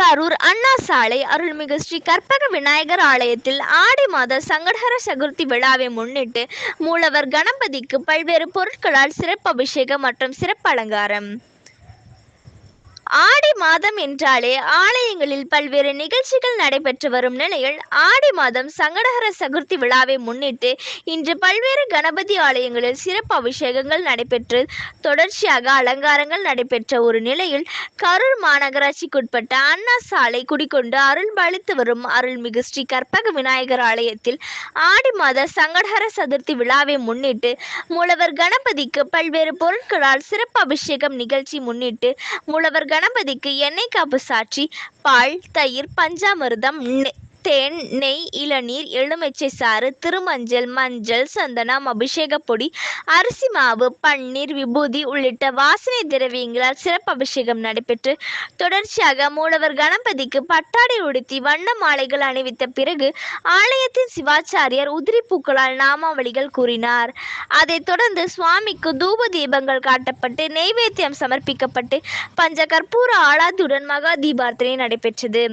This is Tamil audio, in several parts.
கரூர் அண்ணா சாலை அருள்மிகு ஸ்ரீ கற்பக விநாயகர் ஆலயத்தில் ஆடி மாத சங்கடஹர சதுர்த்தி விழாவை முன்னிட்டு மூலவர் கணபதிக்கு பல்வேறு பொருட்களால் சிறப்பு அபிஷேகம் மற்றும் சிறப்பு அலங்காரம் ஆடி மாதம் என்றாலே ஆலயங்களில் பல்வேறு நிகழ்ச்சிகள் நடைபெற்று வரும் நிலையில் ஆடி மாதம் சங்கடஹர சதுர்த்தி விழாவை முன்னிட்டு இன்று பல்வேறு கணபதி ஆலயங்களில் சிறப்பு அபிஷேகங்கள் நடைபெற்று தொடர்ச்சியாக அலங்காரங்கள் நடைபெற்ற ஒரு நிலையில் கரூர் மாநகராட்சிக்குட்பட்ட அண்ணா சாலை குடிக்கொண்டு அருள் பாலித்து வரும் அருள்மிகு ஸ்ரீ கற்பக விநாயகர் ஆலயத்தில் ஆடி மாத சங்கடஹர சதுர்த்தி விழாவை முன்னிட்டு மூலவர் கணபதிக்கு பல்வேறு பொருட்களால் சிறப்பு அபிஷேகம் நிகழ்ச்சி முன்னிட்டு மூலவர் கணபதிக்கு எண்ணெய் காப்பு சாற்றி பால் தயிர் பஞ்சாமிர்தம் தேன் நெய் இளநீர் எலுமிச்சை சாறு திருமஞ்சள் மஞ்சள் சந்தனம் அபிஷேக பொடி அரிசி மாவு பன்னீர் விபூதி உள்ளிட்ட வாசனை திரவியங்களால் சிறப்பு அபிஷேகம் நடைபெற்று தொடர்ச்சியாக மூலவர் கணபதிக்கு பட்டாடை உடுத்தி வண்ண மாலைகள் அணிவித்த பிறகு ஆலயத்தின் சிவாச்சாரியர் உதிரி பூக்களால் நாமாவளிகள் கூறினார். அதைத் தொடர்ந்து சுவாமிக்கு தூப தீபங்கள் காட்டப்பட்டு நெய்வேத்தியம் சமர்ப்பிக்கப்பட்டு பஞ்ச கற்பூர ஆலாத்துடன் மகா தீபார்த்தனை நடைபெற்றது.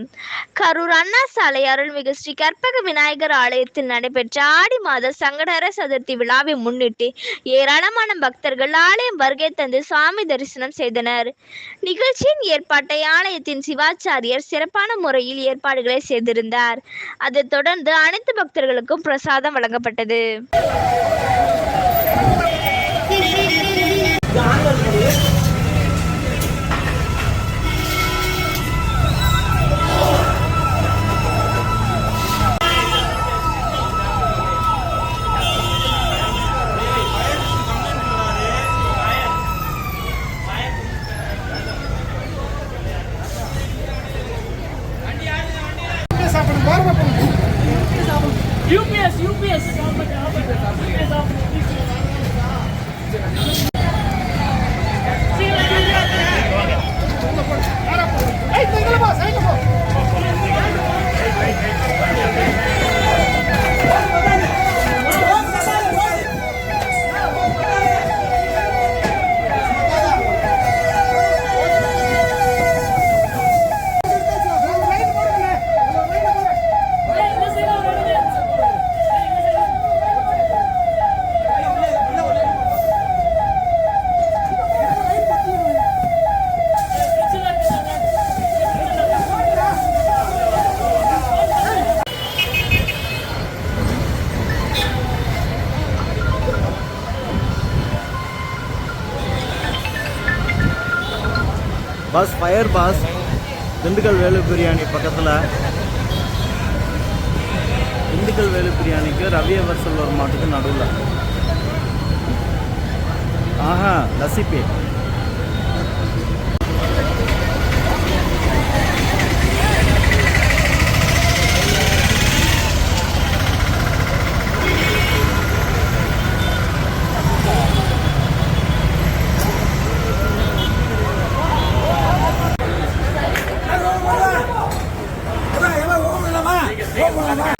கரூர் அண்ணா சாலையார் அருள்மிகு ஸ்ரீ கற்பக விநாயகர் ஆலயத்தில் நடைபெற்ற ஆடி மாத சங்கடர சதுர்த்தி விழாவை முன்னிட்டு ஏராளமான பக்தர்கள் ஆலயம் வருகை தந்து சுவாமி தரிசனம் செய்தனர். நிகழ்ச்சியின் ஏற்பாட்டை ஆலயத்தின் சிவாச்சாரியர் சிறப்பான முறையில் ஏற்பாடுகளை செய்திருந்தார். அதைத் தொடர்ந்து அனைத்து பக்தர்களுக்கும் பிரசாதம் வழங்கப்பட்டது. యూపీఎస్ యూపీఎస్ பாஸ் ஃபயர் பாஸ் திண்டுக்கல் வேலு பிரியாணி பக்கத்தில். திண்டுக்கல் வேலு பிரியாணிக்கு ரவி அவர்சல் ஒரு மாட்டுக்கு நடுவில். ஆஹா ลบมา